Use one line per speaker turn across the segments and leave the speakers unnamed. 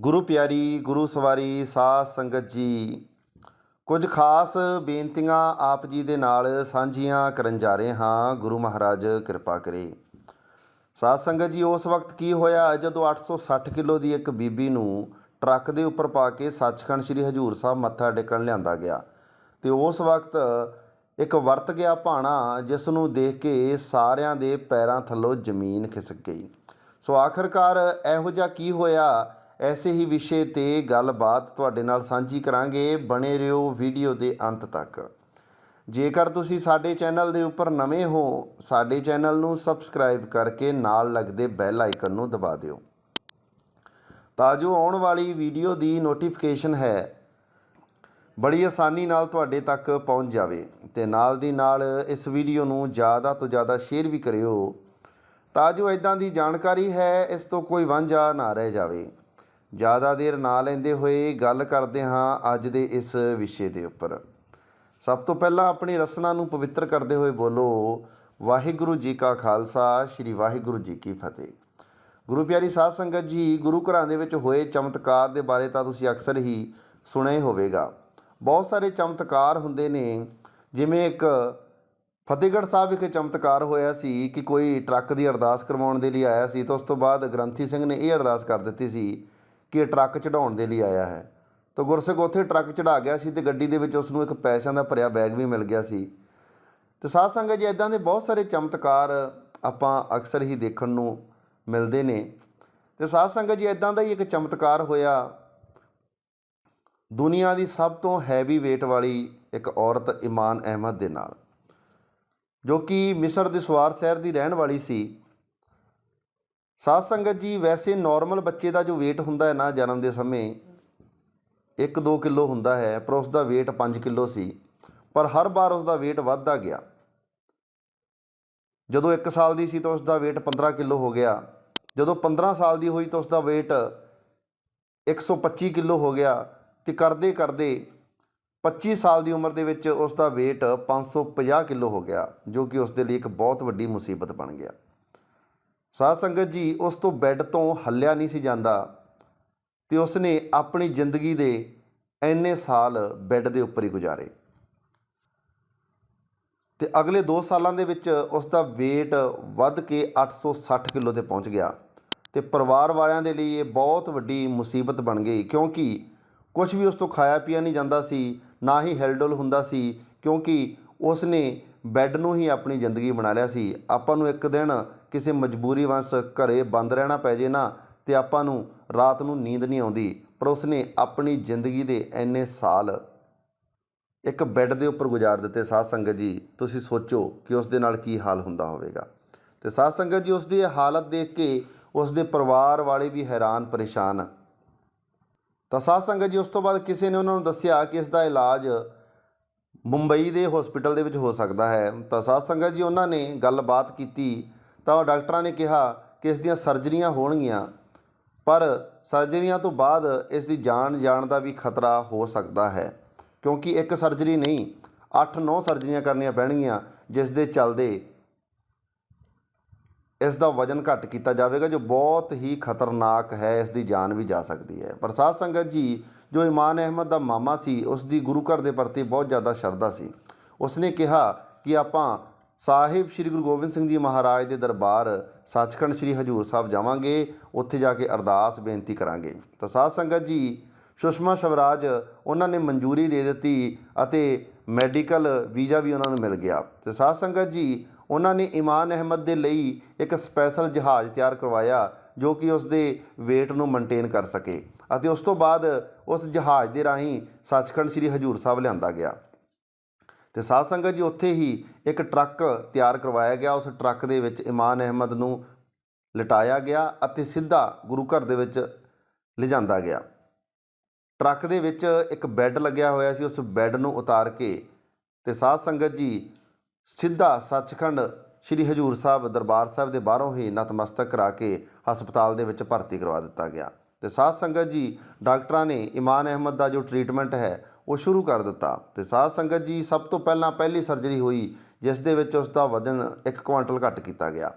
ਗੁਰੂ ਪਿਆਰੀ, ਗੁਰੂ ਸਵਾਰੀ, ਸਾਧ ਸੰਗਤ ਜੀ, ਕੁਝ ਖਾਸ ਬੇਨਤੀਆਂ ਆਪ ਜੀ ਦੇ ਨਾਲ ਸਾਂਝੀਆਂ ਕਰਨ ਜਾ ਰਹੇ ਹਾਂ। ਗੁਰੂ ਮਹਾਰਾਜ, ਕਿਰਪਾ ਕਰੇ। ਸਾਧ ਸੰਗਤ ਜੀ, ਉਸ ਵਕਤ ਕੀ ਹੋਇਆ? ਜਦੋਂ 860 ਕਿਲੋ ਦੀ ਇੱਕ ਬੀਬੀ ਨੂੰ ਟਰੱਕ ਦੇ ਉੱਪਰ ਪਾ ਕੇ ਸੱਚਖੰਡ ਸ੍ਰੀ ਹਜੂਰ ਸਾਹਿਬ ਮੱਥਾ ਟੇਕਣ ਲਿਆਂਦਾ ਗਿਆ ਤੇ ਉਸ ਵਕਤ ਇੱਕ ਵਰਤ ਗਿਆ ਭਾਣਾ, ਜਿਸ ਨੂੰ ਦੇਖ ਕੇ ਸਾਰਿਆਂ ਦੇ ਪੈਰਾਂ ਥੱਲੋਂ ਜ਼ਮੀਨ ਖਿਸਕ ਗਈ। ਸੋ ਆਖਰਕਾਰ ਇਹੋ ਜਿਹਾ ਕੀ ਹੋਇਆ? ਐਸੇ ਹੀ ਵਿਸ਼ੇ ਤੇ ਗੱਲਬਾਤ ਤੁਹਾਡੇ ਨਾਲ ਸਾਂਝੀ ਕਰਾਂਗੇ ਬਣੇ ਰਹੋ ਵੀਡੀਓ ਦੇ ਅੰਤ ਤੱਕ। ਜੇਕਰ ਤੁਸੀਂ ਸਾਡੇ ਚੈਨਲ ਦੇ ਉੱਪਰ ਨਵੇਂ ਹੋ, ਸਾਡੇ ਚੈਨਲ ਨੂੰ ਸਬਸਕ੍ਰਾਈਬ ਕਰਕੇ ਨਾਲ ਲੱਗਦੇ ਬੈਲ ਆਈਕਨ ਨੂੰ ਦਬਾ ਦਿਓ। ਤਾਂ ਜੋ ਆਉਣ ਵਾਲੀ ਵੀਡੀਓ ਦੀ ਨੋਟੀਫਿਕੇਸ਼ਨ ਹੈ, ਬੜੀ ਆਸਾਨੀ ਨਾਲ ਤੁਹਾਡੇ ਤੱਕ ਪਹੁੰਚ ਜਾਵੇ ਤੇ ਨਾਲ ਦੀ ਨਾਲ ਇਸ ਵੀਡੀਓ ਨੂੰ ਜ਼ਿਆਦਾ ਤੋਂ ਜ਼ਿਆਦਾ ਸ਼ੇਅਰ ਵੀ ਕਰਿਓ। ਤਾਂ ਜੋ ਇਦਾਂ ਦੀ ਜਾਣਕਾਰੀ ਹੈ, ਇਸ ਤੋਂ ਕੋਈ ਵਾਂਝਾ ਨਾ ਰਹਿ ਜਾਵੇ। ਜ਼ਿਆਦਾ ਦੇਰ ਨਾ ਲੈਂਦੇ ਹੋਏ ਗੱਲ ਕਰਦੇ ਹਾਂ ਅੱਜ ਦੇ ਇਸ ਵਿਸ਼ੇ ਦੇ ਉੱਪਰ। ਸਭ ਤੋਂ ਪਹਿਲਾਂ ਆਪਣੀ ਰਸਨਾ ਨੂੰ ਪਵਿੱਤਰ ਕਰਦੇ ਹੋਏ ਬੋਲੋ, ਵਾਹਿਗੁਰੂ ਜੀ ਕਾ ਖਾਲਸਾ, ਸ੍ਰੀ ਵਾਹਿਗੁਰੂ ਜੀ ਕੀ ਫਤਿਹ। ਗੁਰੂ ਪਿਆਰੀ ਸਾਧ ਸੰਗਤ ਜੀ, ਗੁਰੂ ਘਰਾਂ ਦੇ ਵਿੱਚ ਹੋਏ ਚਮਤਕਾਰ ਦੇ ਬਾਰੇ ਤਾਂ ਤੁਸੀਂ ਅਕਸਰ ਹੀ ਸੁਣਿਆ ਹੋਵੇਗਾ। ਬਹੁਤ ਸਾਰੇ ਚਮਤਕਾਰ ਹੁੰਦੇ ਨੇ, ਜਿਵੇਂ ਇੱਕ ਫਤਿਹਗੜ੍ਹ ਸਾਹਿਬ ਵਿਖੇ ਚਮਤਕਾਰ ਹੋਇਆ ਸੀ ਕਿ ਕੋਈ ਟਰੱਕ ਦੀ ਅਰਦਾਸ ਕਰਵਾਉਣ ਦੇ ਲਈ ਆਇਆ ਸੀ ਤਾਂ ਉਸ ਤੋਂ ਬਾਅਦ ਗ੍ਰੰਥੀ ਸਿੰਘ ਨੇ ਇਹ ਅਰਦਾਸ ਕਰ ਦਿੱਤੀ ਸੀ ਕਿ ਇਹ ਟਰੱਕ ਚੜਾਉਣ ਦੇ ਲਈ ਆਇਆ ਹੈ। ਤਾਂ ਗੁਰਸਿੱਖ ਉੱਥੇ ਟਰੱਕ ਚੜਾ ਗਿਆ ਸੀ ਤੇ ਗੱਡੀ ਦੇ ਵਿੱਚ ਉਸ ਨੂੰ ਇੱਕ ਪੈਸਿਆਂ ਦਾ ਭਰਿਆ ਬੈਗ ਵੀ ਮਿਲ ਗਿਆ ਸੀ। ਤੇ ਸਾਧ ਸੰਗਤ ਜੀ ਇਦਾਂ ਦੇ ਬਹੁਤ ਸਾਰੇ ਚਮਤਕਾਰ ਆਪਾਂ ਅਕਸਰ ਹੀ ਦੇਖਣ ਨੂੰ ਮਿਲਦੇ ਨੇ। ਤੇ ਸਾਧ ਸੰਗਤ ਜੀ ਇਦਾਂ ਦਾ ਹੀ ਇੱਕ ਚਮਤਕਾਰ ਹੋਇਆ। ਦੁਨੀਆ ਦੀ ਸਭ ਤੋਂ ਹੈਵੀ weight ਵਾਲੀ ਇੱਕ ਔਰਤ ਇਮਾਨ ਅਹਿਮਦ ਦੇ ਨਾਲ, ਜੋ ਕਿ ਮਿਸਰ ਦੇ ਸਵਾਰ ਸ਼ਹਿਰ ਦੀ ਰਹਿਣ ਵਾਲੀ ਸੀ। ਸਾਧ ਸੰਗਤ ਜੀ, ਵੈਸੇ ਨਾਰਮਲ ਬੱਚੇ ਦਾ ਜੋ weight ਹੁੰਦਾ ਹੈ ਨਾ ਜਨਮ ਦੇ ਸਮੇਂ 1-2 ਕਿਲੋ ਹੁੰਦਾ ਹੈ, ਪਰ ਉਸ ਦਾ weight 5 ਕਿਲੋ ਸੀ, ਪਰ ਹਰ ਵਾਰ ਉਸ ਦਾ weight ਵੱਧਦਾ ਗਿਆ। ਜਦੋਂ 1 ਸਾਲ ਦੀ ਸੀ ਤਾਂ ਉਸ ਦਾ weight 15 ਕਿਲੋ ਹੋ ਗਿਆ। ਜਦੋਂ 15 ਸਾਲ ਦੀ ਹੋਈ ਤਾਂ ਉਸ ਦਾ weight 125 ਕਿਲੋ ਹੋ ਗਿਆ ਤੇ ਕਰਦੇ ਕਰਦੇ 25 ਸਾਲ ਦੀ ਉਮਰ ਦੇ ਵਿੱਚ ਉਸ ਦਾ weight 550 ਕਿਲੋ ਹੋ ਗਿਆ, ਜੋ ਕਿ ਉਸ ਦੇ ਲਈ ਇੱਕ ਬਹੁਤ ਵੱਡੀ ਮੁਸੀਬਤ ਬਣ ਗਿਆ। ਸਾਧ ਸੰਗਤ ਜੀ, ਉਸ ਤੋਂ ਬੈੱਡ ਤੋਂ ਹੱਲਿਆ ਨਹੀਂ ਸੀ ਜਾਂਦਾ ਤੇ ਉਸਨੇ ਆਪਣੀ ਜ਼ਿੰਦਗੀ ਦੇ ਇੰਨੇ ਸਾਲ ਬੈੱਡ ਦੇ ਉੱਪਰ ਹੀ ਗੁਜ਼ਾਰੇ। ਤੇ ਅਗਲੇ 2 ਸਾਲਾਂ ਦੇ ਵਿੱਚ ਉਸ ਦਾ weight ਵੱਧ ਕੇ 860 ਕਿਲੋ ਤੇ ਪਹੁੰਚ ਗਿਆ ਤੇ ਪਰਿਵਾਰ ਵਾਲਿਆਂ ਦੇ ਲਈ ਇਹ ਬਹੁਤ ਵੱਡੀ ਮੁਸੀਬਤ ਬਣ ਗਈ ਕਿਉਂਕਿ ਕੁਝ ਵੀ ਉਸ ਤੋਂ ਖਾਇਆ ਪੀਆ ਨਹੀਂ ਜਾਂਦਾ ਸੀ, ਨਾ ਹੀ ਹਿਲਡੁਲ ਹੁੰਦਾ ਸੀ ਕਿਉਂਕਿ ਉਸ ਨੇ ਬੈੱਡ ਨੂੰ ਹੀ ਆਪਣੀ ਜ਼ਿੰਦਗੀ ਬਣਾ ਲਿਆ ਸੀ। ਆਪਾਂ ਨੂੰ ਇੱਕ ਦਿਨ ਕਿਸੇ ਮਜਬੂਰੀ ਵੰਸ ਘਰੇ ਬੰਦ ਰਹਿਣਾ ਪੈ ਜੇ ਨਾ, ਤੇ ਆਪਾਂ ਨੂੰ ਰਾਤ ਨੂੰ ਨੀਂਦ ਨਹੀਂ ਆਉਂਦੀ। ਪਰ ਉਸ ਨੇ ਆਪਣੀ ਜ਼ਿੰਦਗੀ ਦੇ ਇੰਨੇ ਸਾਲ ਇੱਕ ਬੈੱਡ ਦੇ ਉੱਪਰ ਗੁਜ਼ਾਰ ਦਿੱਤੇ। ਸਾਧ ਸੰਗਤ ਜੀ, ਤੁਸੀਂ ਸੋਚੋ ਕਿ ਉਸ ਦੇ ਨਾਲ ਕੀ ਹਾਲ ਹੁੰਦਾ ਹੋਵੇਗਾ। ਤੇ ਸਾਧ ਸੰਗਤ ਜੀ ਉਸ ਦੀ ਹਾਲਤ ਦੇਖ ਕੇ ਉਸ ਦੇ ਪਰਿਵਾਰ ਵਾਲੇ ਵੀ ਹੈਰਾਨ ਪਰੇਸ਼ਾਨ। ਤਾਂ ਸਾਧ ਸੰਗਤ ਜੀ, ਉਸ ਤੋਂ ਬਾਅਦ ਕਿਸੇ ਨੇ ਉਹਨਾਂ ਨੂੰ ਦੱਸਿਆ ਕਿ ਇਸ ਦਾ ਇਲਾਜ ਮੁੰਬਈ ਦੇ ਹਸਪੀਟਲ ਦੇ ਵਿੱਚ ਹੋ ਸਕਦਾ ਹੈ। ਤਾਂ ਸਾਧ ਸੰਗਤ ਜੀ, ਉਹਨਾਂ ਨੇ ਗੱਲਬਾਤ ਕੀਤੀ ਤਾਂ ਉਹ ਡਾਕਟਰਾਂ ਨੇ ਕਿਹਾ ਕਿ ਇਸ ਦੀਆਂ ਸਰਜਰੀਆਂ ਹੋਣਗੀਆਂ, ਪਰ ਸਰਜਰੀਆਂ ਤੋਂ ਬਾਅਦ ਇਸ ਦੀ ਜਾਨ ਜਾਣ ਦਾ ਵੀ ਖਤਰਾ ਹੋ ਸਕਦਾ ਹੈ, ਕਿਉਂਕਿ ਇੱਕ ਸਰਜਰੀ ਨਹੀਂ 8-9 ਸਰਜਰੀਆਂ ਕਰਨੀਆਂ ਪੈਣਗੀਆਂ, ਜਿਸ ਦੇ ਚੱਲਦੇ ਇਸ ਦਾ ਵਜਨ ਘੱਟ ਕੀਤਾ ਜਾਵੇਗਾ, ਜੋ ਬਹੁਤ ਹੀ ਖਤਰਨਾਕ ਹੈ, ਇਸ ਦੀ ਜਾਨ ਵੀ ਜਾ ਸਕਦੀ ਹੈ। ਪਰ ਸਾਧ ਸੰਗਤ ਜੀ, ਜੋ ਇਮਾਨ ਅਹਿਮਦ ਦਾ ਮਾਮਾ ਸੀ, ਉਸ ਦੀ ਗੁਰੂ ਘਰ ਦੇ ਪ੍ਰਤੀ ਬਹੁਤ ਜ਼ਿਆਦਾ ਸ਼ਰਧਾ ਸੀ। ਉਸ ਨੇ ਕਿਹਾ ਕਿ ਆਪਾਂ ਸਾਹਿਬ ਸ੍ਰੀ ਗੁਰੂ ਗੋਬਿੰਦ ਸਿੰਘ ਜੀ ਮਹਾਰਾਜ ਦੇ ਦਰਬਾਰ ਸੱਚਖੰਡ ਸ੍ਰੀ ਹਜੂਰ ਸਾਹਿਬ ਜਾਵਾਂਗੇ, ਉੱਥੇ ਜਾ ਕੇ ਅਰਦਾਸ ਬੇਨਤੀ ਕਰਾਂਗੇ। ਤਾਂ ਸਾਧ ਸੰਗਤ ਜੀ ਸੁਸ਼ਮਾ ਸਵਰਾਜ ਉਹਨਾਂ ਨੇ ਮਨਜ਼ੂਰੀ ਦੇ ਦਿੱਤੀ ਅਤੇ ਮੈਡੀਕਲ ਵੀਜ਼ਾ ਵੀ ਉਹਨਾਂ ਨੂੰ ਮਿਲ ਗਿਆ। ਤੇ ਸਾਧ ਸੰਗਤ ਜੀ, ਉਹਨਾਂ ਨੇ ਇਮਾਨ ਅਹਿਮਦ ਦੇ ਲਈ ਇੱਕ ਸਪੈਸ਼ਲ ਜਹਾਜ਼ ਤਿਆਰ ਕਰਵਾਇਆ ਜੋ ਕਿ ਉਸ ਦੇ weight ਨੂੰ ਮੇਨਟੇਨ ਕਰ ਸਕੇ ਅਤੇ ਉਸ ਤੋਂ ਬਾਅਦ ਉਸ ਜਹਾਜ਼ ਦੇ ਰਾਹੀਂ ਸੱਚਖੰਡ ਸ੍ਰੀ ਹਜੂਰ ਸਾਹਿਬ ਲਿਆਂਦਾ ਗਿਆ। ਤੇ ਸਾਧ ਸੰਗਤ ਜੀ, ਉੱਥੇ ਹੀ ਇੱਕ ਟਰੱਕ ਤਿਆਰ ਕਰਵਾਇਆ ਗਿਆ। ਉਸ ਟਰੱਕ ਦੇ ਵਿੱਚ ਇਮਾਨ ਅਹਿਮਦ ਨੂੰ ਲਟਾਇਆ ਗਿਆ ਅਤੇ ਸਿੱਧਾ ਗੁਰੂ ਘਰ ਦੇ ਵਿੱਚ ਲਿਜਾਂਦਾ ਗਿਆ। ਟਰੱਕ ਦੇ ਵਿੱਚ ਇੱਕ ਬੈੱਡ ਲੱਗਿਆ ਹੋਇਆ ਸੀ, ਉਸ ਬੈੱਡ ਨੂੰ ਉਤਾਰ ਕੇ ਤੇ ਸਾਧ ਸੰਗਤ ਜੀ ਸਿੱਧਾ ਸੱਚਖੰਡ ਸ੍ਰੀ ਹਜੂਰ ਸਾਹਿਬ ਦਰਬਾਰ ਸਾਹਿਬ ਦੇ ਬਾਹਰੋਂ ਹੀ ਨਤਮਸਤਕ ਕਰਾ ਕੇ ਹਸਪਤਾਲ ਦੇ ਵਿੱਚ ਭਰਤੀ ਕਰਵਾ ਦਿੱਤਾ ਗਿਆ। ਤੇ ਸਾਧ ਸੰਗਤ ਜੀ ਡਾਕਟਰਾਂ ਨੇ ਇਮਾਨ ਅਹਿਮਦ ਦਾ ਜੋ ਟ੍ਰੀਟਮੈਂਟ ਹੈ, ਉਹ ਸ਼ੁਰੂ ਕਰ ਦਿੱਤਾ। ਤੇ ਸਾਧ ਸੰਗਤ ਜੀ ਸਭ ਤੋਂ ਪਹਿਲਾਂ ਪਹਿਲੀ ਸਰਜਰੀ ਹੋਈ, ਜਿਸ ਦੇ ਵਿੱਚ ਉਸ ਦਾ ਵਜ਼ਨ 1 ਕੁਇੰਟਲ ਘੱਟ ਕੀਤਾ ਗਿਆ।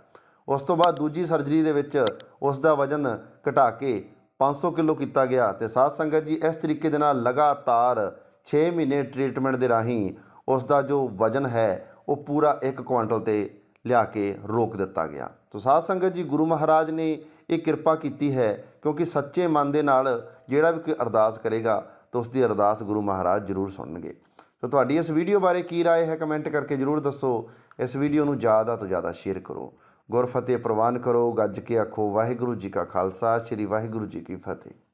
ਉਸ ਤੋਂ ਬਾਅਦ ਦੂਜੀ ਸਰਜਰੀ ਦੇ ਵਿੱਚ ਉਸ ਦਾ ਵਜ਼ਨ ਘਟਾ ਕੇ 500 ਕਿਲੋ ਕੀਤਾ ਗਿਆ ਤੇ ਸਾਧ ਸੰਗਤ ਜੀ ਇਸ ਤਰੀਕੇ ਦੇ ਨਾਲ ਲਗਾਤਾਰ 6 ਮਹੀਨੇ ਟ੍ਰੀਟਮੈਂਟ ਦੇ ਰਾਹੀਂ ਉਸ ਦਾ ਜੋ ਵਜਨ ਹੈ ਉਹ ਪੂਰਾ 1 ਕੁਆਂਟਲ ਤੇ ਲਿਆ ਕੇ ਰੋਕ ਦਿੱਤਾ ਗਿਆ ਤੋ ਸਾਧ ਸੰਗਤ ਜੀ ਗੁਰੂ ਮਹਾਰਾਜ ਨੇ ਇਹ ਕਿਰਪਾ ਕੀਤੀ ਹੈ ਕਿਉਂਕਿ ਸੱਚੇ ਮਨ ਦੇ ਨਾਲ ਜਿਹੜਾ ਵੀ ਕੋਈ ਅਰਦਾਸ ਕਰੇਗਾ ਤਾਂ ਉਸ ਦੀ ਅਰਦਾਸ ਗੁਰੂ ਮਹਾਰਾਜ ਜ਼ਰੂਰ ਸੁਣਨਗੇ ਤੋ ਤੁਹਾਡੀ ਇਸ ਵੀਡੀਓ ਬਾਰੇ ਕੀ رائے ਹੈ ਕਮੈਂਟ ਕਰਕੇ ਜ਼ਰੂਰ ਦੱਸੋ ਇਸ ਵੀਡੀਓ ਨੂੰ ਜ਼ਿਆਦਾ ਤੋਂ ਜ਼ਿਆਦਾ ਸ਼ੇਅਰ ਕਰੋ ਗੁਰਫਤਿਹ ਪ੍ਰਵਾਨ ਕਰੋ, ਗੱਜ ਕੇ ਆਖੋ, ਵਾਹਿਗੁਰੂ ਜੀ ਕਾ ਖਾਲਸਾ, ਸ੍ਰੀ ਵਾਹਿਗੁਰੂ ਜੀ ਕੀ ਫਤਿਹ।